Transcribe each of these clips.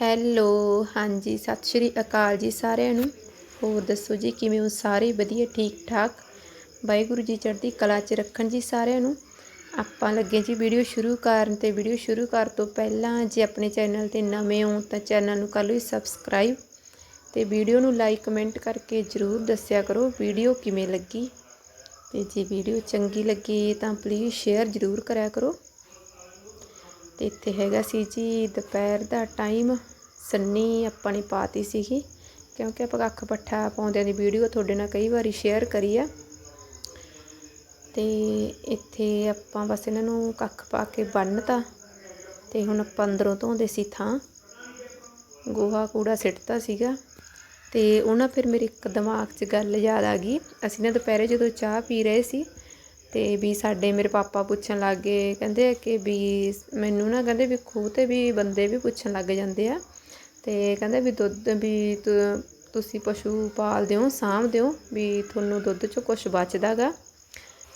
Hello, ਹਾਂਜੀ, ਸਤਿ ਸ਼੍ਰੀ ਅਕਾਲ ਜੀ ਸਾਰਿਆਂ ਨੂੰ। ਹੋਰ ਦੱਸੋ ਜੀ, ਕਿਵੇਂ ਹੋ ਸਾਰੇ? ਵਧੀਆ ਠੀਕ ਠਾਕ ਵਾਹਿਗੁਰੂ ਜੀ ਚੜ੍ਹਦੀ ਕਲਾ 'ਚ ਰੱਖਣ ਜੀ ਸਾਰਿਆਂ ਨੂੰ। ਆਪਾਂ ਲੱਗੇ ਜੀ ਵੀਡੀਓ ਸ਼ੁਰੂ ਕਰਨ ਤੇ ਵੀਡੀਓ ਸ਼ੁਰੂ ਕਰ ਤੋਂ ਪਹਿਲਾਂ ਜੇ ਆਪਣੇ ਚੈਨਲ ਤੇ ਨਵੇਂ ਹੋ ਤਾਂ ਚੈਨਲ ਨੂੰ ਕਰ ਲਓ ਸਬਸਕ੍ਰਾਈਬ ਤੇ ਵੀਡੀਓ ਨੂੰ ਲਾਈਕ, ਕਮੈਂਟ ਕਰਕੇ ਜਰੂਰ ਦੱਸਿਆ ਕਰੋ ਵੀਡੀਓ ਕਿਵੇਂ ਲੱਗੀ। ਤੇ ਜੇ ਵੀਡੀਓ ਚੰਗੀ ਲੱਗੀ ਤਾਂ ਪਲੀਜ਼ ਸ਼ੇਅਰ ਜਰੂਰ ਕਰਿਆ ਕਰੋ। ਤੇ ਇੱਥੇ ਹੈਗਾ ਸੀ ਜੀ ਦੁਪਹਿਰ ਦਾ ਟਾਈਮ ਸੰਨੀ ਆਪਾਂ ਨੇ ਪਾਤੀ ਸੀਗੀ, ਕਿਉਂਕਿ ਆਪਾਂ ਕੱਖ ਪੱਠਾ ਪਾਉਂਦਿਆਂ ਦੀ ਵੀਡੀਓ ਤੁਹਾਡੇ ਨਾਲ ਕਈ ਵਾਰੀ ਸ਼ੇਅਰ ਕਰੀ ਆ। ਤੇ ਇੱਥੇ ਆਪਾਂ ਬਸ ਇਹਨਾਂ ਨੂੰ ਕੱਖ ਪਾ ਕੇ ਬੰਨਤਾ, ਤੇ ਹੁਣ ਆਪਾਂ ਅੰਦਰੋਂ ਧੋਂਦੇ ਸੀ ਥਾਂ। ਗੋਹਾ ਕੂੜਾ ਸਿੱਟਤਾ ਸੀਗਾ, ਤੇ ਉਹਨਾਂ ਫਿਰ ਮੇਰੇ ਇੱਕ ਦਿਮਾਗ 'ਚ ਗੱਲ ਯਾਦ ਆ ਗਈ। ਅਸੀਂ ਨਾ ਦੁਪਹਿਰੇ ਜਦੋਂ ਚਾਹ ਪੀ ਰਹੇ ਸੀ ਅਤੇ ਵੀ ਸਾਡੇ ਮੇਰੇ ਪਾਪਾ ਪੁੱਛਣ ਲੱਗ ਗਏ, ਕਹਿੰਦੇ ਕਿ ਵੀ ਮੈਨੂੰ ਨਾ ਕਹਿੰਦੇ ਵੀ ਖੂਹ ਤੇ ਵੀ ਬੰਦੇ ਵੀ ਪੁੱਛਣ ਲੱਗ ਜਾਂਦੇ ਆ। ਅਤੇ ਕਹਿੰਦੇ ਵੀ ਦੁੱਧ ਵੀ ਤ, ਤੁਸੀਂ ਪਸ਼ੂ ਪਾਲਦੇ ਹੋ ਸਾਂਭਦੇ ਹੋ ਵੀ ਤੁਹਾਨੂੰ ਦੁੱਧ 'ਚੋਂ ਕੁਛ ਬਚਦਾ ਗਾ।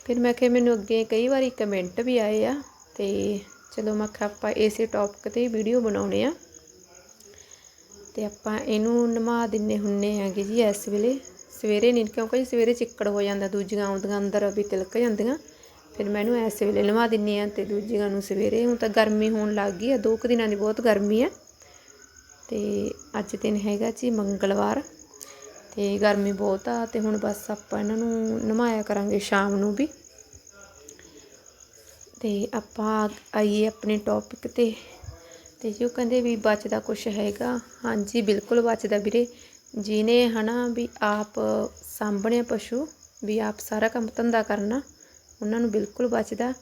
ਫਿਰ ਮੈਂ ਕਿਹਾ ਮੈਨੂੰ ਅੱਗੇ ਕਈ ਵਾਰੀ ਕਮੈਂਟ ਵੀ ਆਏ ਆ ਅਤੇ ਚਲੋ ਮੈਂ ਕਿਹਾ ਆਪਾਂ ਇਸੇ ਟੌਪਿਕ ਤੇ ਵੀਡੀਓ ਬਣਾਉਣੇ ਆ। ਅਤੇ ਆਪਾਂ ਇਹਨੂੰ ਨਮਾ ਦਿੰਨੇ ਹੁੰਨੇ ਆਗੇ ਜੀ ਇਸ ਵੇਲੇ। ਸਵੇਰੇ ਨਹੀਂ ਕਿਉਂਕਿ ਜੀ ਸਵੇਰੇ ਚਿੱਕੜ ਹੋ ਜਾਂਦਾ, ਦੂਜੀਆਂ ਆਉਂਦੀਆਂ, ਅੰਦਰ ਵੀ ਤਿਲਕ ਜਾਂਦੀਆਂ, ਫਿਰ ਮੈਂ ਇਹਨੂੰ ਇਸ ਵੇਲੇ ਨਵਾ ਦਿੰਨੀ ਆ ਤੇ ਦੂਜੀਆਂ ਨੂੰ ਸਵੇਰੇ, ਹੁਣ ਤਾਂ ਗਰਮੀ ਹੋਣ ਲੱਗ ਗਈ ਆ, ਦੋ ਕੁ ਦਿਨਾਂ ਦੀ ਬਹੁਤ ਗਰਮੀ ਆ। ਤੇ ਅੱਜ ਦਿਨ ਹੈਗਾ ਜੀ ਮੰਗਲਵਾਰ, ਤੇ ਗਰਮੀ ਬਹੁਤ ਆ, ਤੇ ਹੁਣ ਬਸ ਆਪਾਂ ਇਹਨਾਂ ਨੂੰ ਨਮਾਇਆ ਕਰਾਂਗੇ ਸ਼ਾਮ ਨੂੰ ਵੀ। ਤੇ ਆਪਾਂ ਆਈਏ ਆਪਣੇ ਟੌਪਿਕ ਤੇ ਤੇ ਜੋ ਕਹਿੰਦੇ ਵੀ ਬਚਦਾ ਕੁਛ ਹੈਗਾ। ਹਾਂਜੀ, ਬਿਲਕੁਲ ਬਚਦਾ ਵੀਰੇ। ਜਿਹਨੇ ਹੈ ਨਾ ਵੀ ਆਪ ਸਾਂਭਣੇ ਪਸ਼ੂ, ਵੀ ਆਪ ਸਾਰਾ ਕੰਮ ਧੰਦਾ ਕਰਨਾ, ਉਹਨਾਂ ਨੂੰ ਬਿਲਕੁਲ ਬਚਦਾ।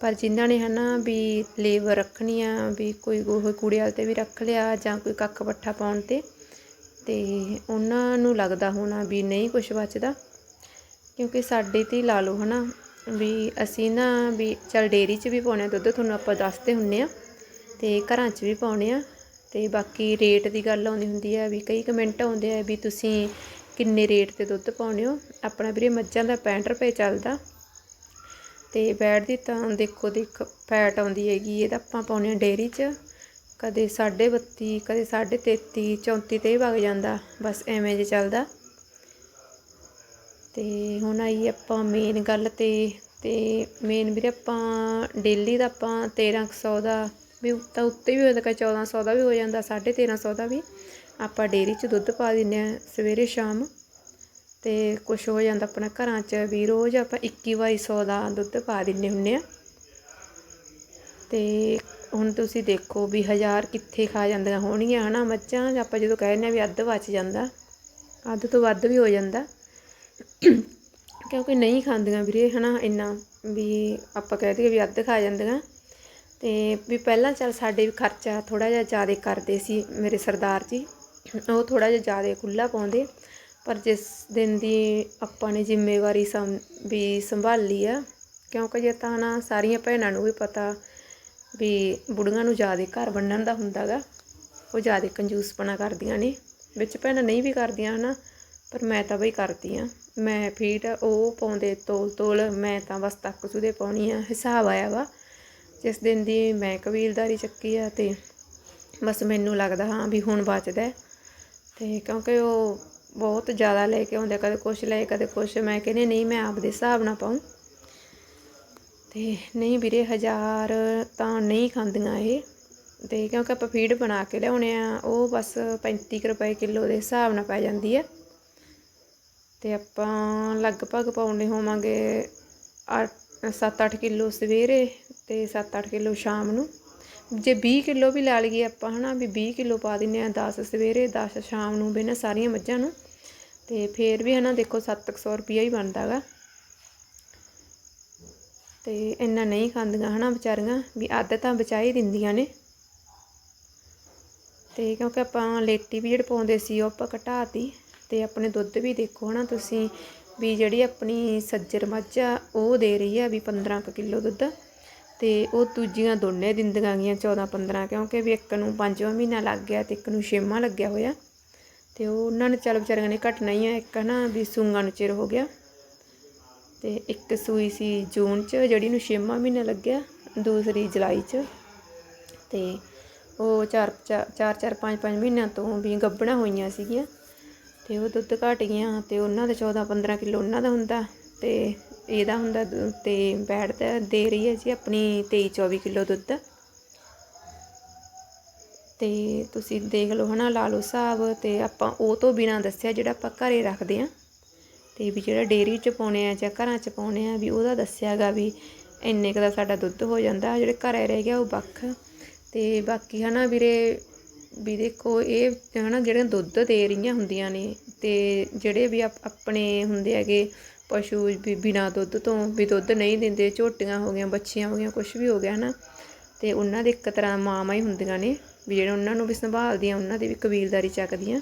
ਪਰ ਜਿਨ੍ਹਾਂ ਨੇ ਹੈ ਨਾ ਵੀ ਲੇਬਰ ਰੱਖਣੀ ਆ ਵੀ ਕੋਈ ਗੋਹੇ ਕੂੜੇ ਵਾਲ ਤੇ ਵੀ ਰੱਖ ਲਿਆ ਜਾਂ ਕੋਈ ਕੱਖ ਪੱਠਾ ਪਾਉਣ ਤੇ ਤੇ ਉਹਨਾਂ ਨੂੰ ਲੱਗਦਾ ਹੋਣਾ ਵੀ ਨਹੀਂ ਕੁਝ ਬਚਦਾ। ਕਿਉਂਕਿ ਸਾਡੇ ਤੇ ਹੀ ਲਾ ਲਓ ਹਨਾ ਵੀ ਅਸੀਂ ਨਾ ਵੀ ਚਲ ਡੇਰੀ 'ਚ ਵੀ ਪਾਉਣੇ ਆ, ਦੁੱਧ ਤੁਹਾਨੂੰ ਆਪਾਂ ਦੱਸਦੇ ਹੁੰਨੇ ਆ, ਤੇ ਘਰਾਂ 'ਚ ਵੀ ਪਾਉਣੇ ਆ ਅਤੇ ਬਾਕੀ ਰੇਟ ਦੀ ਗੱਲ ਆਉਂਦੀ ਹੁੰਦੀ ਹੈ ਵੀ ਕਈ ਕਮੈਂਟ ਆਉਂਦੇ ਆ ਵੀ ਤੁਸੀਂ ਕਿੰਨੇ ਰੇਟ ਤੇ ਦੁੱਧ ਪਾਉਂਦੇ ਹੋ। ਆਪਣਾ ਵੀਰੇ ਮੱਝਾਂ ਦਾ 65 ਰੁਪਏ ਚੱਲਦਾ। ਤੇ ਬੈਡ ਦੀ ਤਾਂ ਦੇਖੋ, ਦੇਖ ਫੈਟ ਆਉਂਦੀ ਹੈਗੀ ਇਹਦਾ ਆਪਾਂ ਪਾਉਂਦੇ ਆ ਡੇਰੀ 'ਚ। ਕਦੇ 32 ਕਦੇ 33 34 ਤੇ ਹੀ ਵਗ ਜਾਂਦਾ, ਬਸ ਐਵੇਂ ਜੇ ਚੱਲਦਾ। ਤੇ ਹੁਣ ਆਈ ਆਪਾਂ ਮੇਨ ਗੱਲ ਤੇ ਤੇ ਮੇਨ ਵੀਰੇ ਆਪਾਂ ਡੇਲੀ ਦਾ ਆਪਾਂ 1300 ਦਾ ਵੀ ਤਾਂ ਉੱਤੇ ਵੀ ਹੋ ਜਾਂਦਾ ਕਦੇ 1400 ਦਾ ਵੀ ਹੋ ਜਾਂਦਾ 1350 ਦਾ ਵੀ। ਆਪਾਂ ਡੇਰੀ 'ਚ ਦੁੱਧ ਪਾ ਦਿੰਨੇ ਆ ਸਵੇਰੇ ਸ਼ਾਮ। ਤੇ ਕੁਝ ਹੋ ਜਾਂਦਾ ਆਪਣਾ ਘਰਾਂ 'ਚ ਵੀ ਰੋਜ਼ ਆਪਾਂ 2100 ਦਾ ਦੁੱਧ ਪਾ ਦਿੰਨੇ ਹੁੰਨੇ ਆ ਤੇ ਹੁਣ ਤੁਸੀਂ ਦੇਖੋ ਵੀ ਹਜ਼ਾਰ ਕਿੱਥੇ ਖਾ ਜਾਂਦੀਆਂ ਹੋਣਗੀਆਂ, ਹਨਾ ਮੱਝਾਂ? ਆਪਾਂ ਜਦੋਂ ਕਹਿੰਦੇ ਆ ਵੀ ਅੱਧ ਬਚ ਜਾਂਦਾ, ਅੱਧ ਤੋਂ ਵੱਧ ਵੀ ਹੋ ਜਾਂਦਾ। ਕਿਉਂਕਿ ਨਹੀਂ ਖਾਂਦੀਆਂ ਵੀਰੇ, ਹਨਾ ਇੰਨਾ ਵੀ ਆਪਾਂ ਕਹਿ ਦਈਏ ਵੀ ਅੱਧ ਖਾ ਜਾਂਦੀਆਂ। ਤੇ ਵੀ ਪਹਿਲਾਂ ਚੱਲ ਸਾਡੇ ਵੀ ਖਰਚਾ ਥੋੜਾ ਜਿਹਾ ਜ਼ਿਆਦਾ ਕਰਦੇ ਸੀ ਮੇਰੇ ਸਰਦਾਰ ਜੀ। ਉਹ ਥੋੜਾ ਜਿਹਾ ਜ਼ਿਆਦਾ ਖੁੱਲਾ ਪਾਉਂਦੇ, ਪਰ ਜਿਸ ਦਿਨ ਦੀ ਆਪਾਂ ਨੇ ਜ਼ਿੰਮੇਵਾਰੀ ਸੰ, ਵੀ ਸੰਭਾਲੀ ਆ, ਕਿਉਂਕਿ ਜੇ ਤਾਂ ਨਾ ਸਾਰੀਆਂ ਭੈਣਾਂ ਨੂੰ ਵੀ ਪਤਾ ਵੀ ਬੁੜੀਆਂ ਨੂੰ ਜ਼ਿਆਦਾ ਘਰ ਬੰਨਣ ਦਾ ਹੁੰਦਾਗਾ ਉਹ ਜ਼ਿਆਦਾ ਕੰਜੂਸਪਣਾ ਕਰਦੀਆਂ ਨੇ। ਵਿੱਚ ਭੈਣਾਂ ਨਹੀਂ ਵੀ ਕਰਦੀਆਂ ਹਨਾ, ਪਰ ਮੈਂ ਤਾਂ ਬਈ ਕਰਦੀ ਆ। ਮੈਂ ਫੀਟ ਉਹ ਪਾਉਂਦੇ ਤੋਲ ਤੋਲ ਮੈਂ ਤਾਂ ਬਸ ਤੱਕ ਸੁਦੇ ਪਾਉਣੀ ਆ। ਹਿਸਾਬ ਆਇਆ ਵਾ। ਜਿਸ ਦਿਨ ਦੀ ਮੈਂ ਕਬੀਲਦਾਰੀ ਚੱਕੀ ਆ ਤੇ ਬਸ ਮੈਨੂੰ ਲੱਗਦਾ ਹਾਂ ਵੀ ਹੁਣ ਬਚਦਾ ਤੇ ਕਿਉਂਕਿ ਉਹ ਬਹੁਤ ਜ਼ਿਆਦਾ ਲੈ ਕੇ ਆਉਂਦੇ ਕਦੇ ਕੁਛ ਲੈ ਕਦੇ ਕੁਛ। ਮੈਂ ਕਹਿੰਦੀ ਨਹੀਂ, ਮੈਂ ਆਪਦੇ ਹਿਸਾਬ ਨਾਲ ਪਾਉਂ ਤੇ ਨਹੀਂ ਵੀਰੇ, ਹਜ਼ਾਰ ਤਾਂ ਨਹੀਂ ਖਾਂਦੀਆਂ ਇਹ। ਤੇ ਕਿਉਂਕਿ ਆਪਾਂ ਫੀਡ ਬਣਾ ਕੇ ਲਿਆਉਣੇ ਆ, ਉਹ ਬਸ 35 ਰੁਪਏ ਕਿਲੋ ਦੇ ਹਿਸਾਬ ਨਾਲ ਪੈ ਜਾਂਦੀ ਹੈ। ਤੇ ਆਪਾਂ ਲਗਭਗ ਪਾਉਣੇ ਹੋਵਾਂਗੇ 7-8 ਕਿਲੋ ਸਵੇਰੇ। ਅਤੇ ਸੱਤ ਅੱਠ ਕਿਲੋ ਸ਼ਾਮ ਨੂੰ। ਜੇ ਵੀਹ ਕਿਲੋ ਵੀ ਲਾ ਲਈਏ ਆਪਾਂ ਹਨਾ, ਵੀ ਵੀਹ ਕਿਲੋ ਪਾ ਦਿੰਦੇ ਹਾਂ ਦਸ ਸਵੇਰੇ, ਦਸ ਸ਼ਾਮ ਨੂੰ ਬਿਨਾਂ ਸਾਰੀਆਂ ਮੱਝਾਂ ਨੂੰ। ਅਤੇ ਫਿਰ ਵੀ ਹੈ ਨਾ ਦੇਖੋ ਸੱਤ ਕੁ ਸੌ ਰੁਪਈਆ ਹੀ ਬਣਦਾ ਗਾ। ਤੇ ਇੰਨਾ ਨਹੀਂ ਖਾਂਦੀਆਂ ਹਨਾ ਵਿਚਾਰੀਆਂ, ਵੀ ਅੱਧ ਤਾਂ ਬਚਾ ਹੀ ਦਿੰਦੀਆਂ ਨੇ। ਤੇ ਕਿਉਂਕਿ ਆਪਾਂ ਲੇਟੀ ਵੀ ਜਿਹੜੇ ਪਾਉਂਦੇ ਸੀ ਉਹ ਆਪਾਂ ਘਟਾਤੀ ਤੇ। ਆਪਣੇ ਦੁੱਧ ਵੀ ਦੇਖੋ ਹਨਾ ਤੁਸੀਂ, ਵੀ ਜਿਹੜੀ ਆਪਣੀ ਸੱਜਰ ਮੱਝ ਆ, ਉਹ ਦੇ ਰਹੀ ਆ ਵੀ 15 ਕੁ ਕਿਲੋ ਦੁੱਧ। ਤੇ ਉਹ ਦੂਜੀਆਂ ਦੋਨੇ ਦਿੰਦੀਆਂ ਗਈਆਂ 14 15 ਕਿਉਂਕਿ ਵੀ ਇੱਕ ਨੂੰ ਪੰਜਵਾਂ ਮਹੀਨਾ ਲੱਗ ਗਿਆ ਤੇ ਇੱਕ ਨੂੰ ਛੇਵਾਂ ਲੱਗਿਆ ਹੋਇਆ। ਤੇ ਉਹ ਉਹਨਾਂ ਨੇ ਚੱਲ ਵਿਚਾਰੀਆਂ ਨੇ ਘਟਣਾ ਹੀ ਆ, ਇੱਕ ਨਾ ਵੀ ਸੂੰਗਾਂ ਨੂੰ ਚਿਰ ਹੋ ਗਿਆ। ਤੇ ਇੱਕ ਸੂਈ ਸੀ ਜੂਨ ਚ, ਜਿਹੜੀ ਨੂੰ ਛੇਵਾਂ ਮਹੀਨਾ ਲੱਗਿਆ, ਦੂਸਰੀ ਜੁਲਾਈ ਚ। ਤੇ ਉਹ ਚਾਰ, ਚਾ- ਚਾਰ ਚਾਰ, ਪੰਜ ਪੰਜ ਮਹੀਨਿਆਂ ਤੋਂ ਵੀ ਗੱਭਣਾ ਹੋਈਆਂ ਸੀਗੀਆਂ। ਤੇ ਉਹ ਦੁੱਧ ਘਟ ਗਈਆਂ ਤੇ ਉਹਨਾਂ ਦਾ 14 15 ਕਿਲੋ ਉਹਨਾਂ ਦਾ ਹੁੰਦਾ। ਤੇ ਇਹਦਾ ਹੁੰਦਾ ਦੁ- ਤੇ ਬੈੜ ਦਾ ਦੇ ਰਹੀ ਹੈ ਜੀ ਆਪਣੀ 23 24 ਕਿਲੋ ਦੁੱਧ। ਤੇ ਤੁਸੀਂ ਦੇਖ ਲਓ ਹਨਾ ਲਾ ਲਓ ਹਿਸਾਬ ਤੇ ਆਪਾਂ ਉਹ ਤੋਂ ਬਿਨਾ ਦੱਸਿਆ ਜਿਹੜਾ ਆਪਾਂ ਘਰੇ ਰੱਖਦੇ ਆ ਤੇ ਵੀ ਜਿਹੜਾ ਡੇਅਰੀ ਚ ਪਾਉਣੇ ਆ ਜਾਂ ਘਰਾਂ ਚ ਪਾਉਣੇ ਆ ਵੀ ਉਹਦਾ ਦੱਸਿਆਗਾ ਵੀ ਇੰਨੇ ਕੁ ਦਾ ਸਾਡਾ ਦੁੱਧ ਹੋ ਜਾਂਦਾ ਜਿਹੜੇ ਘਰੇ ਰਹਿ ਗਿਆ ਉਹ ਵੱਖ। ਤੇ ਬਾਕੀ ਹਨਾ ਵੀਰੇ ਵੀ ਦੇਖੋ ਇਹ ਹਨਾ ਜਿਹੜੀਆਂ ਦੁੱਧ ਦੇ ਰਹੀਆਂ ਹੁੰਦੀਆਂ ਨੇ ਤੇ ਜਿਹੜੇ ਵੀ ਆਪਣੇ ਹੁੰਦੇ ਹੈਗੇ ਪਸ਼ੂ ਵੀ ਬਿਨਾ ਦੁੱਧ ਤੋਂ ਵੀ ਦੁੱਧ ਨਹੀਂ ਦਿੰਦੇ, ਝੋਟੀਆਂ ਹੋ ਗਈਆਂ, ਬੱਚੀਆਂ ਹੋ ਗਈਆਂ ਕੁਝ ਵੀ ਹੋ ਗਿਆ ਹਨਾ। ਤੇ ਉਹਨਾਂ ਦੇ ਇੱਕ ਤਰ੍ਹਾਂ ਮਾਵਾਂ ਹੀ ਹੁੰਦੀਆਂ ਨੇ, ਵੀ ਜਿਹੜੇ ਉਹਨਾਂ ਨੂੰ ਵੀ ਸੰਭਾਲਦੀਆਂ, ਉਹਨਾਂ ਦੀ ਵੀ ਕਬੀਲਦਾਰੀ ਚੱਕਦੀਆਂ।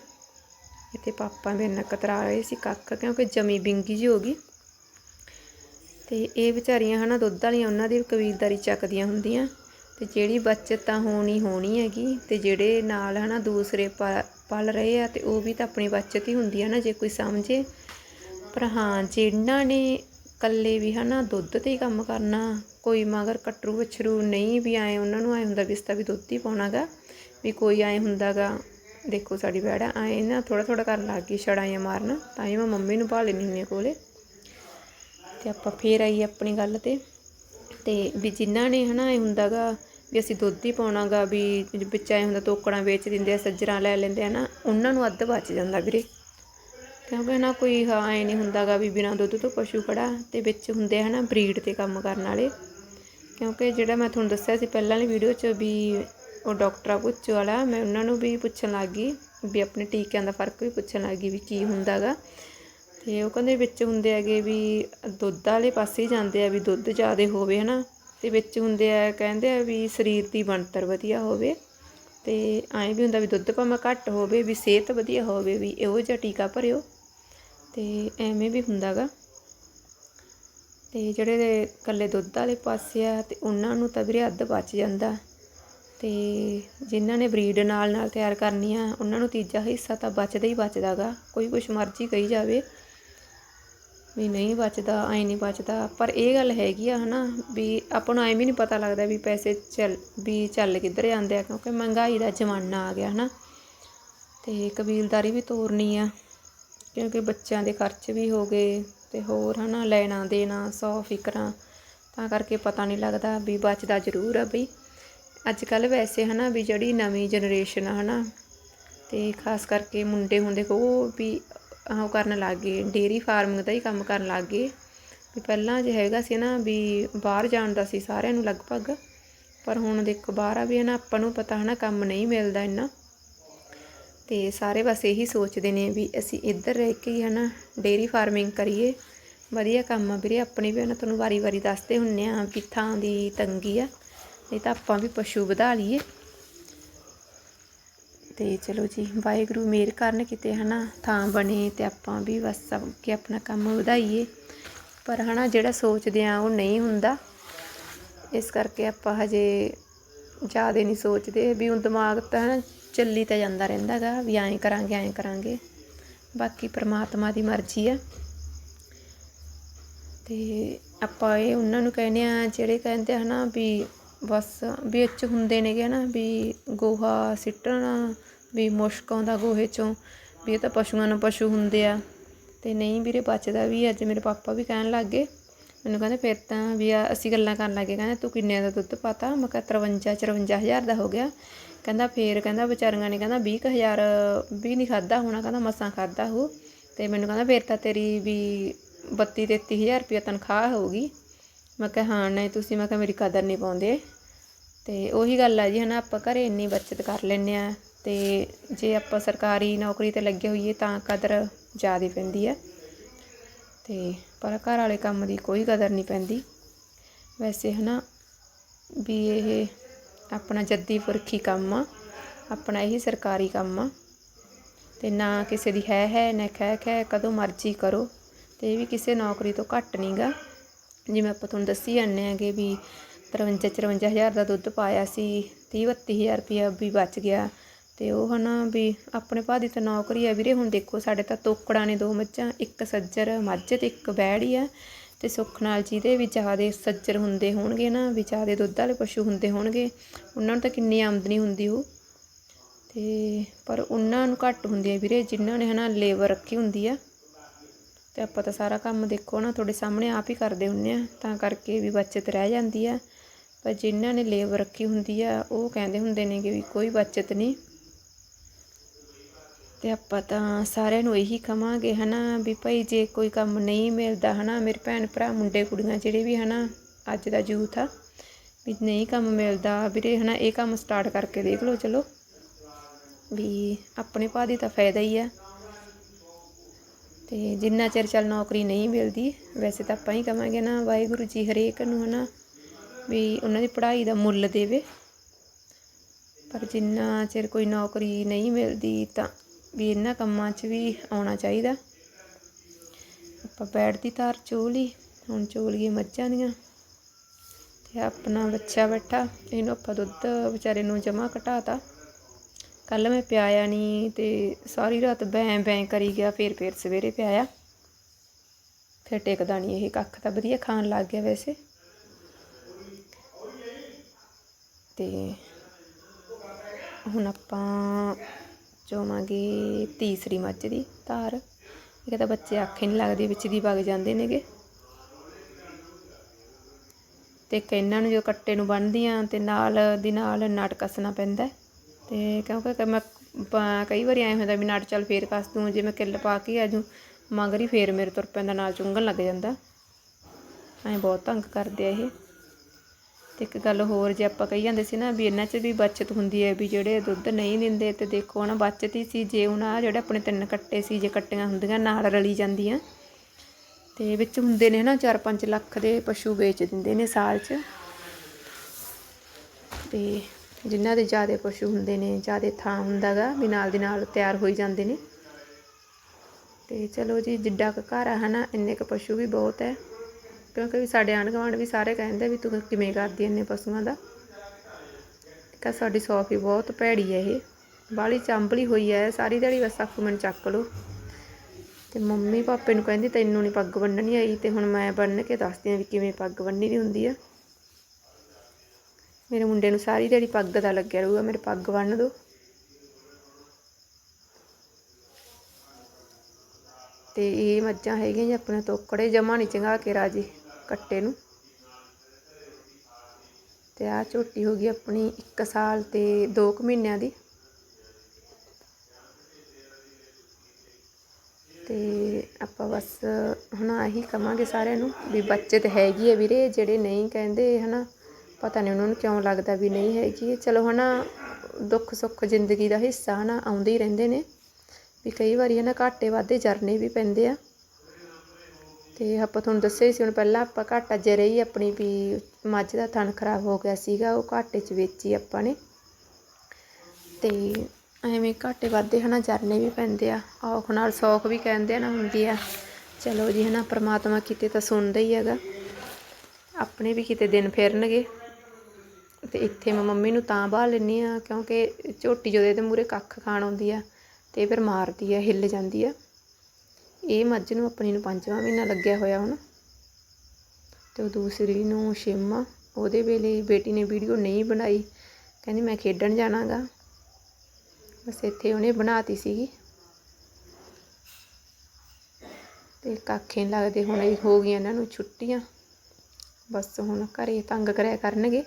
ਇੱਥੇ ਪਾਪਾ ਮੇਰੇ ਨਾਲ ਕਤਰਾ ਰਹੇ ਸੀ ਕੱਖ, ਕਿਉਂਕਿ ਜਮੀ ਬਿੰਗੀ ਜੀ ਹੋ ਗਈ। ਤੇ ਇਹ ਵਿਚਾਰੀਆਂ ਹਨਾ, ਦੁੱਧ ਵਾਲੀਆਂ ਉਹਨਾਂ ਦੀ ਵੀ ਕਬੀਲਦਾਰੀ ਚੱਕਦੀਆਂ ਹੁੰਦੀਆਂ। ਤੇ ਜਿਹੜੀ ਬੱਚਤ ਤਾਂ ਹੋਣੀ ਹੋਣੀ ਹੈਗੀ। ਤੇ ਜਿਹੜੇ ਨਾਲ ਹਨਾ, ਦੂਸਰੇ ਪਲ ਰਹੇ ਆ, ਤੇ ਉਹ ਵੀ ਤਾਂ ਆਪਣੀ ਬੱਚਤ ਹੀ ਹੁੰਦੀ ਆ ਨਾ, ਜੇ ਕੋਈ ਸਮਝੇ। ਪਰ ਹਾਂ ਜਿਨ੍ਹਾਂ ਨੇ ਇਕੱਲੇ ਵੀ ਹਨਾ ਦੁੱਧ ਤੇ ਹੀ ਕੰਮ ਕਰਨਾ, ਕੋਈ ਮਗਰ ਕਟਰੂ ਵਛਰੂ ਨਹੀਂ ਵੀ ਆਏ, ਉਹਨਾਂ ਨੂੰ ਆਏ ਹੁੰਦਾ ਵੀ ਇਸ ਵੀ ਦੁੱਧ ਹੀ ਪਾਉਣਾਗਾ, ਵੀ ਕੋਈ ਆਏ ਹੁੰਦਾਗਾ। ਦੇਖੋ ਸਾਡੀ ਬੈੜਾ ਆਏ ਨਾ ਥੋੜਾ ਥੋੜਾ ਕਰਨ ਲੱਗ ਗਈ ਛੜਾਈਆਂ ਮਾਰਨ, ਤਾਂ ਹੀ ਮੈਂ ਮੰਮੀ ਨੂੰ ਭਾਲ ਲੈਂਦੀ ਹੁੰਦੀ ਹਾਂ ਕੋਲੇ। ਤੇ ਆਪਾਂ ਫੇਰ ਆਈ ਆਪਣੀ ਗੱਲ ਤੇ। ਤੇ ਵੀ ਜਿਨ੍ਹਾਂ ਨੇ ਹਨਾ ਇਹ ਹੁੰਦਾਗਾ ਵੀ ਅਸੀਂ ਦੁੱਧ ਹੀ ਪਾਉਣਾਗਾ, ਵੀ ਵਿੱਚ ਆਏ ਹੁੰਦਾ ਤੋਕੜਾਂ ਵੇਚ ਦਿੰਦੇ ਆ, ਸੱਜਰਾਂ ਲੈ ਲੈਂਦੇ ਆ ਨਾ, ਉਹਨਾਂ ਨੂੰ ਅੱਧ ਬਚ ਜਾਂਦਾ ਵੀਰੇ। ਕਿਉਂਕਿ ਨਾ ਕੋਈ ਹਾਂ, ਐ ਨਹੀਂ ਹੁੰਦਾਗਾ ਵੀ ਬਿਨਾਂ ਦੁੱਧ ਤੋਂ ਪਸ਼ੂ ਖੜਾ ਤੇ ਵਿੱਚ ਹੁੰਦੇ ਆ ਹਨਾ ਬਰੀਡ ਤੇ ਕੰਮ ਕਰਨ ਵਾਲੇ। ਕਿਉਂਕਿ ਜਿਹੜਾ ਮੈਂ ਤੁਹਾਨੂੰ ਦੱਸਿਆ ਸੀ ਪਹਿਲਾਂ ਵਾਲੀ ਵੀਡੀਓ 'ਚ ਵੀ ਉਹ ਡਾਕਟਰ ਪੁੱਛ ਵਾਲਾ, ਮੈਂ ਉਹਨਾਂ ਨੂੰ ਵੀ ਪੁੱਛਣ ਲੱਗ ਗਈ ਵੀ ਆਪਣੇ ਟੀਕਿਆਂ ਦਾ ਫ਼ਰਕ ਵੀ ਪੁੱਛਣ ਲੱਗ ਗਈ ਵੀ ਕੀ ਹੁੰਦਾਗਾ। ਤੇ ਉਹ ਕਹਿੰਦੇ ਵਿੱਚ ਹੁੰਦੇ ਹੈਗੇ ਵੀ ਦੁੱਧ ਵਾਲੇ ਪਾਸੇ ਜਾਂਦੇ ਆ ਵੀ ਦੁੱਧ ਜ਼ਿਆਦਾ ਹੋਵੇ ਹਨਾ। ਤੇ ਵਿੱਚ ਹੁੰਦੇ ਆ, ਕਹਿੰਦੇ ਆ ਵੀ ਸਰੀਰ ਦੀ ਬਣਤਰ ਵਧੀਆ ਹੋਵੇ ਤੇ ਐਂ ਵੀ ਹੁੰਦਾ ਵੀ ਦੁੱਧ ਭਾਵੇਂ ਘੱਟ ਹੋਵੇ, ਵੀ ਸਿਹਤ ਵਧੀਆ ਹੋਵੇ, ਵੀ ਇਹੋ ਜਿਹਾ ਟੀਕਾ ਭਰਿਓ। ਤੇ ਐਵੇਂ ਵੀ ਹੁੰਦਾਗਾ ਤੇ ਜਿਹੜੇ ਇਕੱਲੇ ਦੁੱਧ ਵਾਲੇ ਪਾਸੇ ਆ ਤੇ ਉਹਨਾਂ ਨੂੰ ਤਾਂ ਵੀਰੇ ਅੱਧ ਬਚ ਜਾਂਦਾ। ਤੇ ਜਿਨ੍ਹਾਂ ਨੇ ਬਰੀਡ ਨਾਲ ਨਾਲ ਤਿਆਰ ਕਰਨੀ ਆ, ਉਹਨਾਂ ਨੂੰ ਤੀਜਾ ਹਿੱਸਾ ਤਾਂ ਬਚਦਾ ਹੀ ਬਚਦਾਗਾ ਕੋਈ ਕੁਛ ਮਰਜ਼ੀ ਕਹੀ ਜਾਵੇ ਵੀ ਨਹੀਂ ਬਚਦਾ, ਐ ਨਹੀਂ ਬਚਦਾ। ਪਰ ਇਹ ਗੱਲ ਹੈਗੀ ਆ ਹਨਾ ਵੀ ਆਪਾਂ ਨੂੰ ਐਵੇਂ ਵੀ ਨਹੀਂ ਪਤਾ ਲੱਗਦਾ ਵੀ ਪੈਸੇ ਚੱਲ, ਵੀ ਚੱਲ ਕਿੱਧਰ ਜਾਂਦੇ ਆ। ਕਿਉਂਕਿ ਮਹਿੰਗਾਈ ਦਾ ਜ਼ਮਾਨਾ ਆ ਗਿਆ ਹਨਾ। ਤੇ ਕਬੀਲਦਾਰੀ ਵੀ ਤੋਰਨੀ ਆ। ਕਿਉਂਕਿ ਬੱਚਿਆਂ ਦੇ ਖਰਚ ਵੀ ਹੋ ਗਏ ਅਤੇ ਹੋਰ ਹੈ ਨਾ ਲੈਣਾ ਦੇਣਾ, ਸੌ ਫਿਕਰਾਂ, ਤਾਂ ਕਰਕੇ ਪਤਾ ਨਹੀਂ ਲੱਗਦਾ ਵੀ ਬਚਦਾ ਜ਼ਰੂਰ ਆ ਬਈ। ਅੱਜ ਕੱਲ ਵੈਸੇ ਹੈ ਨਾ ਵੀ ਜਿਹੜੀ ਨਵੀਂ ਜਨਰੇਸ਼ਨ ਆ ਨਾ ਤੇ ਖਾਸ ਕਰਕੇ ਮੁੰਡੇ ਹੁੰਦੇ ਉਹ ਵੀ ਉਹ ਕਰਨ ਲੱਗ ਗਏ ਡੇਰੀ ਫਾਰਮਿੰਗ ਦਾ ਹੀ ਕੰਮ ਕਰਨ ਲੱਗ ਗਏ। ਵੀ ਪਹਿਲਾਂ ਜੇ ਹੈਗਾ ਸੀ ਨਾ ਵੀ ਬਾਹਰ ਜਾਣ ਦਾ ਸੀ ਸਾਰਿਆਂ ਨੂੰ ਲਗਭਗ, ਪਰ ਹੁਣ ਦੇਖੋ ਬਾਹਰ ਆ ਵੀ ਹੈ ਨਾ ਆਪਾਂ ਨੂੰ ਪਤਾ ਹੈ ਨਾ ਕੰਮ ਨਹੀਂ ਮਿਲਦਾ ਇੰਨਾ। ਤੇ ਸਾਰੇ ਬਸ ਇਹੀ ਸੋਚਦੇ ਨੇ ਵੀ ਅਸੀਂ ਇੱਧਰ ਰਹਿ ਕੇ ਹੀ ਹਨਾ ਡੇਰੀ ਫਾਰਮਿੰਗ ਕਰੀਏ। ਵਧੀਆ ਕੰਮ ਆ ਵੀਰੇ, ਆਪਣੇ ਵੀ ਹਨਾ ਤੁਹਾਨੂੰ ਵਾਰੀ-ਵਾਰੀ ਦੱਸਦੇ ਹੁੰਨੇ ਆ ਵੀ ਥਾਂ ਦੀ ਤੰਗੀ ਆ, ਨਹੀਂ ਤਾਂ ਆਪਾਂ ਵੀ ਪਸ਼ੂ ਵਧਾ ਲਈਏ। ਤੇ ਚਲੋ ਜੀ, ਵਾਹਿਗੁਰੂ ਮਿਹਰ ਕਰਨ ਕਿਤੇ ਹਨਾ ਥਾਂ ਬਣੇ ਤੇ ਆਪਾਂ ਵੀ ਬਸ ਸਭ ਕੇ ਆਪਣਾ ਕੰਮ ਵਧਾਈਏ। ਪਰ ਹਨਾ ਜਿਹੜਾ ਸੋਚਦੇ ਆ ਉਹ ਨਹੀਂ ਹੁੰਦਾ। ਇਸ ਕਰਕੇ ਆਪਾਂ ਹਜੇ ਜ਼ਿਆਦਾ ਨਹੀਂ ਸੋਚਦੇ ਵੀ ਉਹ ਦਿਮਾਗ ਤਾਂ ਹਨਾ ਚੱਲੀ ਤਾਂ ਜਾਂਦਾ ਰਹਿੰਦਾ ਗਾ, ਵੀ ਐਂ ਕਰਾਂਗੇ ਐਂ ਕਰਾਂਗੇ। ਬਾਕੀ ਪ੍ਰਮਾਤਮਾ ਦੀ ਮਰਜ਼ੀ ਆ। ਤੇ ਆਪਾਂ ਇਹ ਉਹਨਾਂ ਨੂੰ ਕਹਿੰਦੇ ਆ, ਜਿਹੜੇ ਕਹਿੰਦੇ ਹਨਾ ਵੀ ਬਸ, ਵੀ ਹੁੰਦੇ ਨੇਗੇ ਨਾ ਵੀ ਗੋਹਾ ਸਿੱਟਣਾ, ਵੀ ਮੁਸ਼ਕ ਆਉਂਦਾ ਗੋਹੇ ਚੋਂ, ਵੀ ਇਹ ਤਾਂ ਪਸ਼ੂਆਂ ਨੂੰ ਪਸ਼ੂ ਹੁੰਦੇ ਆ। ਤੇ ਨਹੀਂ ਵੀਰੇ, ਬਚਦਾ ਵੀ ਅੱਜ ਮੇਰੇ ਪਾਪਾ ਵੀ ਕਹਿਣ ਲੱਗ ਗਏ। ਮੈਨੂੰ ਕਹਿੰਦੇ ਫਿਰ ਤਾਂ ਵੀ ਆ, ਅਸੀਂ ਗੱਲਾਂ ਕਰਨ ਲੱਗੇ ਕਹਿੰਦੇ ਤੂੰ ਕਿੰਨੇ ਦਾ ਦੁੱਧ ਪਾਤਾ? ਮੈਂ ਕਿਹਾ 53 54 ਹਜ਼ਾਰ ਦਾ ਹੋ ਗਿਆ। ਕਹਿੰਦਾ ਫੇਰ ਕਹਿੰਦਾ ਵਿਚਾਰੀਆਂ ਨੇ ਕਹਿੰਦਾ 20 ਕੁ ਹਜ਼ਾਰ ਵੀ ਨਹੀਂ ਖਾਦਾ ਹੋਣਾ, ਕਹਿੰਦਾ ਮਸਾਂ ਖਾਦਾ ਹੋ ਤੇ ਮੈਨੂੰ ਕਹਿੰਦਾ ਫੇਰ ਤਾਂ ਤੇਰੀ ਵੀ 32 33000 ਰੁਪਏ ਤਨਖਾਹ ਹੋਊਗੀ। ਮੈਂ ਕਿਹਾ ਹਾਂ, ਨਹੀਂ ਤੁਸੀਂ, ਮੈਂ ਕਿਹਾ ਮੇਰੀ ਕਦਰ ਨਹੀਂ ਪਾਉਂਦੇ। ਤੇ ਉਹੀ ਗੱਲ ਆ ਜੀ, ਹਨਾ, ਆਪਾਂ ਘਰੇ ਇੰਨੀ ਬੱਚਤ ਕਰ ਲੈਂਦੇ ਆ। ਤੇ ਜੇ ਆਪਾਂ ਸਰਕਾਰੀ ਨੌਕਰੀ ਤੇ ਲੱਗੇ ਹੋਈਏ ਤਾਂ ਕਦਰ ਜ਼ਿਆਦਾ ਪੈਂਦੀ ਆ। ਤੇ ਪਰ ਘਰ ਵਾਲੇ ਕੰਮ ਦੀ ਕੋਈ ਕਦਰ ਨਹੀਂ ਪੈਂਦੀ। ਵੈਸੇ ਹੈ ਨਾ ਵੀ ਇਹ ਆਪਣਾ ਜੱਦੀ ਪੁਰਖੀ ਕੰਮ ਆ, ਆਪਣਾ ਇਹੀ ਸਰਕਾਰੀ ਕੰਮ ਆ। ਤੇ ਨਾ ਕਿਸੇ ਦੀ ਹੈ ਹੈ, ਨਾ ਖੈ ਖੈ ਕਦੋਂ ਮਰਜ਼ੀ ਕਰੋ। ਤੇ ਇਹ ਵੀ ਕਿਸੇ ਨੌਕਰੀ ਤੋਂ ਘੱਟ ਨਹੀਂਗਾ। ਜਿਵੇਂ ਆਪਾਂ ਤੁਹਾਨੂੰ ਦੱਸੀ ਜਾਂਦੇ ਆਂਗੇ ਵੀ 53 54 ਹਜ਼ਾਰ ਦਾ ਦੁੱਧ ਪਾਇਆ ਸੀ 30 32 ਹਜ਼ਾਰ ਰੁਪਇਆ ਵੀ ਬਚ ਗਿਆ। ਤੇ ਉਹ ਹਨਾ ਵੀ ਆਪਣੇ ਭਾਅ ਦੀ ਤਾਂ ਨੌਕਰੀ ਆ ਵੀਰੇ, ਹੁਣ ਦੇਖੋ ਸਾਡੇ ਤਾਂ ਤੋਕੜਾਂ ਨੇ ਦੋ ਮੱਝਾਂ, ਇੱਕ ਸੱਜਰ ਮੱਝ ਤੇ ਇੱਕ ਬੈੜ ਹੀ ਆ ਤੇ ਸੁੱਖ ਨਾਲ ਜਿਹਦੇ ਵੀ ਜ਼ਿਆਦੇ ਸੱਜਰ ਹੁੰਦੇ ਹੋਣਗੇ ਨਾ, ਵੀ ਜ਼ਿਆਦੇ ਦੁੱਧ ਵਾਲੇ ਪਸ਼ੂ ਹੁੰਦੇ ਹੋਣਗੇ, ਉਹਨਾਂ ਨੂੰ ਤਾਂ ਕਿੰਨੀ ਆਮਦਨੀ ਹੁੰਦੀ ਉਹ ਤੇ ਪਰ ਉਹਨਾਂ ਨੂੰ ਘੱਟ ਹੁੰਦੀ ਹੈ ਵੀਰੇ, ਜਿਨ੍ਹਾਂ ਨੇ ਹਨਾ ਲੇਬਰ ਰੱਖੀ ਹੁੰਦੀ ਆ। ਤੇ ਆਪਾਂ ਤਾਂ ਸਾਰਾ ਕੰਮ ਦੇਖੋ ਨਾ, ਤੁਹਾਡੇ ਸਾਹਮਣੇ ਆਪ ਹੀ ਕਰਦੇ ਹੁੰਨੇ ਆ, ਤਾਂ ਕਰਕੇ ਵੀ ਬਚਤ ਰਹਿ ਜਾਂਦੀ ਆ। ਪਰ ਜਿਨ੍ਹਾਂ ਨੇ ਲੇਬਰ ਰੱਖੀ ਹੁੰਦੀ ਆ, ਉਹ ਕਹਿੰਦੇ ਹੁੰਦੇ ਨੇ ਕਿ ਵੀ ਕੋਈ ਬਚਤ ਨਹੀਂ। ਤੇ ਆਪਾਂ ਤਾਂ ਸਾਰਿਆਂ ਨੂੰ ਇਹੀ ਕਵਾਂਗੇ, ਹਨਾ, ਵੀ ਭਾਈ ਜੇ ਕੋਈ ਕੰਮ ਨਹੀਂ ਮਿਲਦਾ, ਹਨਾ, ਮੇਰੇ ਭੈਣ ਭਰਾ, ਮੁੰਡੇ, ਕੁੜੀਆਂ ਜਿਹੜੇ ਵੀ, ਹਨਾ, ਅੱਜ ਦਾ ਯੂਥ ਆ, ਵੀ ਨਹੀਂ ਕੰਮ ਮਿਲਦਾ, ਵੀਰੇ, ਹਨਾ, ਇਹ ਕੰਮ ਸਟਾਰਟ ਕਰਕੇ ਦੇਖ ਲਓ, ਚਲੋ, ਵੀ ਆਪਣੇ ਭਾਅ ਦੀ ਤਾਂ ਫਾਇਦਾ ਹੀ ਆ। ਤੇ ਜਿੰਨਾ ਚਿਰ ਚੱਲ ਨੌਕਰੀ ਨਹੀਂ ਮਿਲਦੀ, ਵੈਸੇ ਤਾਂ ਆਪਾਂ ਹੀ ਕਵਾਂਗੇ ਨਾ, ਵਾਹਿਗੁਰੂ ਜੀ ਹਰੇਕ ਨੂੰ, ਹਨਾ, ਵੀ ਉਹਨਾਂ ਦੀ ਪੜ੍ਹਾਈ ਦਾ ਮੁੱਲ ਦੇਵੇ। ਪਰ ਜਿੰਨਾ ਚਿਰ ਕੋਈ ਨੌਕਰੀ ਨਹੀਂ ਮਿਲਦੀ ਤਾਂ ਵੀ ਇਹਨਾਂ ਕੰਮਾਂ 'ਚ ਵੀ ਆਉਣਾ ਚਾਹੀਦਾ। ਆਪਾਂ ਬੈਠ ਦੀ ਤਾਰ ਚੋ ਲਈ ਹੁਣ ਚੋ ਲਈਏ ਮੱਝਾਂ ਦੀਆਂ। ਤੇ ਆਪਣਾ ਬੱਚਾ ਬੈਠਾ, ਇਹਨੂੰ ਆਪਾਂ ਦੁੱਧ ਵਿਚਾਰੇ ਨੂੰ ਜਮਾ ਘਟਾਤਾ। ਕੱਲ ਮੈਂ ਪਿਆਇਆ ਨਹੀਂ ਤੇ ਸਾਰੀ ਰਾਤ ਬੈਂ ਬੈਂ ਕਰੀ ਗਿਆ, ਫਿਰ ਫਿਰ ਸਵੇਰੇ ਪਿਆਇਆ। ਫਿਰ ਟਿਕਦਾ ਨਹੀਂ ਇਹ, ਕੱਖ ਤਾਂ ਵਧੀਆ ਖਾਣ ਲੱਗ ਗਿਆ ਵੈਸੇ। ਤੇ ਹੁਣ ਆਪਾਂ ਚੋਵਾਂਗੇ ਤੀਸਰੀ ਮੱਝ ਦੀ ਧਾਰ। ਇਹ ਤਾਂ ਬੱਚੇ ਆਖੇ ਨਹੀਂ ਲੱਗਦੇ ਵਿੱਚ ਦੀ ਵਗ ਜਾਂਦੇ ਨੇਗੇ। ਤੇ ਇਹਨਾਂ ਨੂੰ ਜੋ ਕੱਟੇ ਨੂੰ ਬੰਨ੍ਹਦੀਆਂ ਤੇ ਨਾਲ ਦੀ ਨਾਲ ਨਟ ਕੱਸਣਾ ਪੈਂਦਾ। ਹੈ। ਤੇ ਕਿਉਂਕਿ ਮੈਂ ਕਈ ਵਾਰੀ ਐਂ ਹੁੰਦਾ ਵੀ ਨਟ ਚੱਲ ਫੇਰ ਕੱਸ ਦੂੰ, ਜੇ ਮੈਂ ਕਿੱਲ ਪਾ ਕੇ ਆਜੂ ਮਗਰ ਹੀ ਫੇਰ ਮੇਰੇ ਤੁਰ ਪੈਂਦਾ, ਨਾਲ ਚੁੰਗਣ ਲੱਗ ਜਾਂਦਾ। ਐਂ ਬਹੁਤ ਤੰਗ ਕਰਦੇ ਆ ਇਹ। ਤੇ ਇੱਕ ਗੱਲ ਹੋਰ ਜੇ ਆਪਾਂ ਕਹੀ ਜਾਂਦੇ ਸੀ ਨਾ ਵੀ ਇਹਨਾਂ 'ਚ ਵੀ ਬਚਤ ਹੁੰਦੀ ਹੈ ਵੀ ਜਿਹੜੇ ਦੁੱਧ ਨਹੀਂ ਦਿੰਦੇ ਤੇ ਦੇਖੋ ਨਾ ਬਚਤ ਹੀ ਸੀ, ਜੇ ਹੁਣ ਆ ਜਿਹੜੇ ਆਪਣੇ ਤਿੰਨ ਕੱਟੇ ਸੀ, ਜੇ ਕੱਟੀਆਂ ਹੁੰਦੀਆਂ ਨਾਲ ਰਲੀ ਜਾਂਦੀਆਂ ਤੇ ਵਿੱਚ ਹੁੰਦੇ ਨੇ ਨਾ 4-5 ਲੱਖ ਦੇ ਪਸ਼ੂ ਵੇਚ ਦਿੰਦੇ ਨੇ ਸਾਲ 'ਚ। ਤੇ ਜਿਨ੍ਹਾਂ ਦੇ ਜ਼ਿਆਦਾ ਪਸ਼ੂ ਹੁੰਦੇ ਨੇ, ਜ਼ਿਆਦਾ ਥਾਂ ਹੁੰਦਾਗਾ ਵੀ ਨਾਲ ਦੀ ਨਾਲ ਤਿਆਰ ਹੋਈ ਜਾਂਦੇ ਨੇ। ਤੇ ਚਲੋ ਜੀ ਜਿੱਡਾ ਕੁ ਘਰ ਆ ਹਨਾ, ਇੰਨੇ ਕੁ ਪਸ਼ੂ ਵੀ ਬਹੁਤ ਹੈ। ਕਿਉਂਕਿ ਵੀ ਸਾਡੇ ਆਂਢ ਗੁਆਂਢ ਵੀ ਸਾਰੇ ਕਹਿੰਦੇ ਵੀ ਤੂੰ ਕਿਵੇਂ ਕਰਦੀ ਇੰਨੇ ਪਸ਼ੂਆਂ ਦਾ। ਕਾ ਸਾਡੀ ਸੌਫੀ ਬਹੁਤ ਭੈੜੀ ਹੈ ਇਹ। ਬਾਹਲੀ ਚਾਂਬਲੀ ਹੋਈ ਹੈ ਸਾਰੀ ਦਿਹਾੜੀ ਬਸ ਆਖੂ ਮੈਨੂੰ ਚੱਕ ਲਓ। ਤੇ ਮੰਮੀ ਪਾਪੇ ਨੂੰ ਕਹਿੰਦੀ ਤੈਨੂੰ ਨਹੀਂ ਪੱਗ ਬੰਨਣੀ ਆਈ, ਤੇ ਹੁਣ ਮੈਂ ਬੰਨ ਕੇ ਦੱਸਦੀ ਆ ਵੀ ਕਿਵੇਂ ਪੱਗ ਬੰਨੀ ਦੀ ਹੁੰਦੀ ਆ ਮੇਰੇ ਮੁੰਡੇ ਨੂੰ ਸਾਰੀ ਦਿਹਾੜੀ ਪੱਗ ਦਾ ਲੱਗਿਆ ਰਹੂਗਾ, ਮੇਰੇ ਪੱਗ ਬੰਨ ਦੋ। ਤੇ ਇਹ ਮੱਝਾਂ ਹੈਗੀਆਂ ਜੀ ਆਪਣੇ ਤੋਕੜੇ, ਜਮਾ ਨਹੀਂ ਚੰਗਾ ਕੇ ਰਾਜੀ। ਕੱਟੇ ਨੂੰ। ਤੇ ਆ ਝੋਟੀ ਹੋ ਗਈ ਆਪਣੀ 1 ਸਾਲ ਤੇ 2 ਕੁ ਮਹੀਨਿਆਂ ਦੀ। ਤੇ ਆਪਾਂ ਬਸ ਹੁਣ ਆਹੀ ਕਵਾਂਗੇ ਸਾਰਿਆਂ ਨੂੰ ਵੀ ਬੱਚਤ ਹੈਗੀ ਹੈ ਵੀਰੇ, ਜਿਹੜੇ ਨਹੀਂ ਕਹਿੰਦੇ ਹਨਾ, ਪਤਾ ਨਹੀਂ ਉਹਨਾਂ ਨੂੰ ਕਿਉਂ ਲੱਗਦਾ ਵੀ ਨਹੀਂ ਹੈਗੀ ਚਲੋ ਹਨਾ, ਦੁੱਖ ਸੁੱਖ ਜ਼ਿੰਦਗੀ ਦਾ ਹਿੱਸਾ ਹਨਾ, ਆਉਂਦੇ ਹੀ ਰਹਿੰਦੇ ਨੇ। ਵੀ ਕਈ ਵਾਰੀ ਹਨਾ ਘਾਟੇ ਵਾਧੇ ਜਰਨੇ ਵੀ ਪੈਂਦੇ ਆ। ਅਤੇ ਆਪਾਂ ਤੁਹਾਨੂੰ ਦੱਸਿਆ ਹੀ ਸੀ, ਹੁਣ ਪਹਿਲਾਂ ਆਪਾਂ ਘਾਟਾ ਜੇ ਰਹੀ ਆਪਣੀ ਵੀ ਮੱਝ ਦਾ ਥਣ ਖਰਾਬ ਹੋ ਗਿਆ ਸੀਗਾ, ਉਹ ਘਾਟੇ 'ਚ ਵੇਚੀ ਆਪਾਂ ਨੇ। ਅਤੇ ਐਵੇਂ ਘਾਟੇ ਵਾਧੇ ਹਨਾ ਜਰਨੇ ਵੀ ਪੈਂਦੇ ਆ, ਔਖ ਨਾਲ ਸੌਖ ਵੀ ਕਹਿੰਦੇ ਨਾ ਹੁੰਦੀ ਆ। ਚਲੋ ਜੀ ਹਨਾ, ਪ੍ਰਮਾਤਮਾ ਕਿਤੇ ਤਾਂ ਸੁਣਦਾ ਹੀ ਹੈਗਾ, ਆਪਣੇ ਵੀ ਕਿਤੇ ਦਿਨ ਫਿਰਨਗੇ। ਤੇ ਇੱਥੇ ਮੈਂ ਮੰਮੀ ਨੂੰ ਤਾਂ ਬਾਹ ਲੈਂਦੀ ਆ, ਕਿਉਂਕਿ ਝੋਟੀ ਜਦੋਂ ਇਹਦੇ ਮੂਰੇ ਕੱਖ ਖਾਣ ਆਉਂਦੀ ਆ, ਤੇ ਫਿਰ ਮਾਰਦੀ ਆ, ਹਿੱਲ ਜਾਂਦੀ ਆ। ਇਹ ਮੱਝ ਨੂੰ ਆਪਣੀ ਨੂੰ ਪੰਜਵਾਂ ਮਹੀਨਾ ਲੱਗਿਆ ਹੋਇਆ ਹੁਣ। ਤੇ ਉਹ ਦੂਸਰੀ ਨੂੰ ਛੇਵਾਂ। ਉਹਦੇ ਵੇਲੇ ਬੇਟੀ ਨੇ ਵੀਡੀਓ ਨਹੀਂ ਬਣਾਈ। ਕਹਿੰਦੀ ਮੈਂ ਖੇਡਣ ਜਾਣਾਗਾ। ਬਸ ਇੱਥੇ ਉਹਨੇ ਬਣਾਤੀ ਸੀਗੀ। ਤੇ ਕਾਖੇ ਲੱਗਦੇ ਹੁਣ ਇਹ ਹੋ ਗਈਆਂ ਇਹਨਾਂ ਨੂੰ ਛੁੱਟੀਆਂ। ਬਸ ਹੁਣ ਘਰੇ ਤੰਗ ਕਰਿਆ ਕਰਨਗੇ।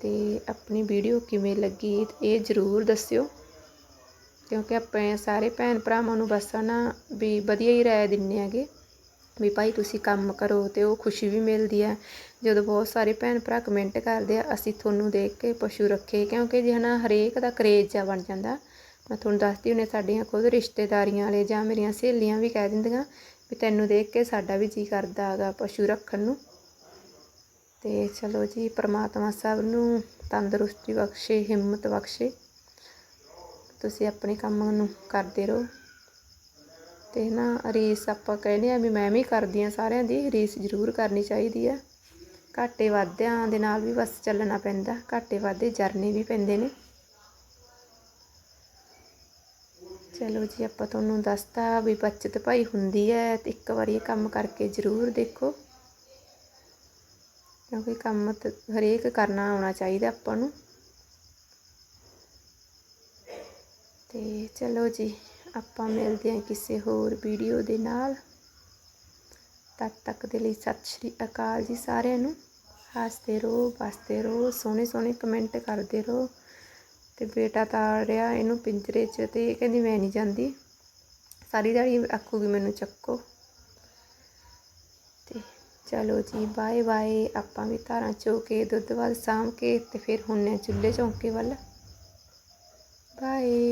ਤੇ ਆਪਣੀ ਵੀਡੀਓ ਕਿਵੇਂ ਲੱਗੀ ਇਹ ਜ਼ਰੂਰ ਦੱਸਿਓ। ਕਿਉਂਕਿ ਆਪਣੇ ਸਾਰੇ ਭੈਣ ਭਰਾਵਾਂ ਨੂੰ ਬਸ ਨਾ ਵੀ ਵਧੀਆ ਹੀ ਰਾਏ ਦਿੰਦੇ ਹੈਗੇ ਵੀ ਭਾਈ ਤੁਸੀਂ ਕੰਮ ਕਰੋ ਅਤੇ ਉਹ ਖੁਸ਼ੀ ਵੀ ਮਿਲਦੀ ਆ ਜਦੋਂ ਬਹੁਤ ਸਾਰੇ ਭੈਣ ਭਰਾ ਕਮੈਂਟ ਕਰਦੇ ਆ, ਅਸੀਂ ਤੁਹਾਨੂੰ ਦੇਖ ਕੇ ਪਸ਼ੂ ਰੱਖੇ ਕਿਉਂਕਿ ਜੇ ਹਨਾ ਹਰੇਕ ਦਾ ਕਰੇਜ ਆ ਬਣ ਜਾਂਦਾ। ਮੈਂ ਤੁਹਾਨੂੰ ਦੱਸਦੀ ਹੁੰਨੇ ਸਾਡੀਆਂ ਖੁਦ ਰਿਸ਼ਤੇਦਾਰੀਆਂ ਵਾਲੇ ਜਾਂ ਮੇਰੀਆਂ ਸਹੇਲੀਆਂ ਵੀ ਕਹਿ ਦਿੰਦੀਆਂ ਵੀ ਤੈਨੂੰ ਦੇਖ ਕੇ ਸਾਡਾ ਵੀ ਜੀ ਕਰਦਾ ਹੈਗਾ ਪਸ਼ੂ ਰੱਖਣ ਨੂੰ। ਤੇ ਚਲੋ ਜੀ, ਪ੍ਰਮਾਤਮਾ ਸਭ ਨੂੰ ਤੰਦਰੁਸਤੀ ਬਖਸ਼ੇ, ਹਿੰਮਤ ਬਖਸ਼ੇ। ਤੁਸੀਂ ਆਪਣੇ ਕੰਮ ਨੂੰ ਕਰਦੇ ਰਹੋ। ਤੇ ਨਾ ਰੀਸ ਆਪਾਂ ਕਹਿੰਦੇ ਆ ਵੀ ਮੈਂ ਵੀ ਕਰਦੀ ਆ ਸਾਰਿਆਂ ਦੀ, ਰੀਸ ਜ਼ਰੂਰ ਕਰਨੀ ਚਾਹੀਦੀ ਆ। ਘਾਟੇ ਵਾਧਿਆਂ ਦੇ ਨਾਲ ਵੀ ਬਸ ਚੱਲਣਾ ਪੈਂਦਾ, ਘਾਟੇ ਵਾਧੇ ਜਰਨੇ ਵੀ ਪੈਂਦੇ ਨੇ। ਚਲੋ ਜੀ, ਆਪਾਂ ਤੁਹਾਨੂੰ ਦੱਸਤਾ ਵੀ ਬੱਚਤ ਭਾਈ ਹੁੰਦੀ ਹੈ, ਤੇ ਇੱਕ ਵਾਰੀ ਇਹ ਕੰਮ ਕਰਕੇ ਜ਼ਰੂਰ ਦੇਖੋ। ਕਿਉਂਕਿ ਕੰਮ ਤਾਂ ਹਰੇਕ ਕਰਨਾ ਆਉਣਾ ਚਾਹੀਦਾ ਆਪਾਂ ਨੂੰ। ਤੇ ਚਲੋ ਜੀ, ਆਪਾਂ ਮਿਲਦੇ ਹਾਂ ਕਿਸੇ ਹੋਰ ਵੀਡੀਓ ਦੇ ਨਾਲ। ਤਦ ਤੱਕ ਦੇ ਲਈ ਸਤਿ ਸ਼੍ਰੀ ਅਕਾਲ ਜੀ ਸਾਰਿਆਂ ਨੂੰ। ਹੱਸਦੇ ਰਹੋ, ਵਸਦੇ ਰਹੋ, ਸੋਹਣੇ ਸੋਹਣੇ ਕਮੈਂਟ ਕਰਦੇ ਰਹੋ। ਤੇ ਬੇਟਾ ਤਾੜ ਰਿਹਾ ਇਹਨੂੰ ਪਿੰਜਰੇ 'ਚ ਤੇ ਇਹ ਕਹਿੰਦੀ, ਮੈਂ ਨਹੀਂ ਜਾਂਦੀ। ਸਾਰੀ ਦਿਹਾੜੀ ਆਖੂਗੀ ਮੈਨੂੰ ਚੱਕੋ। ਤੇ ਚਲੋ ਜੀ, ਬਾਏ ਬਾਏ। ਆਪਾਂ ਵੀ ਧਾਰਾਂ ਚੋ ਕੇ, ਦੁੱਧ ਵੱਲ ਸਾਂਭ ਕੇ ਤੇ ਫਿਰ ਹੁੰਨੇ ਚੁੱਲ੍ਹੇ ਚੌਂਕੇ ਵੱਲ। ਬਾਏ।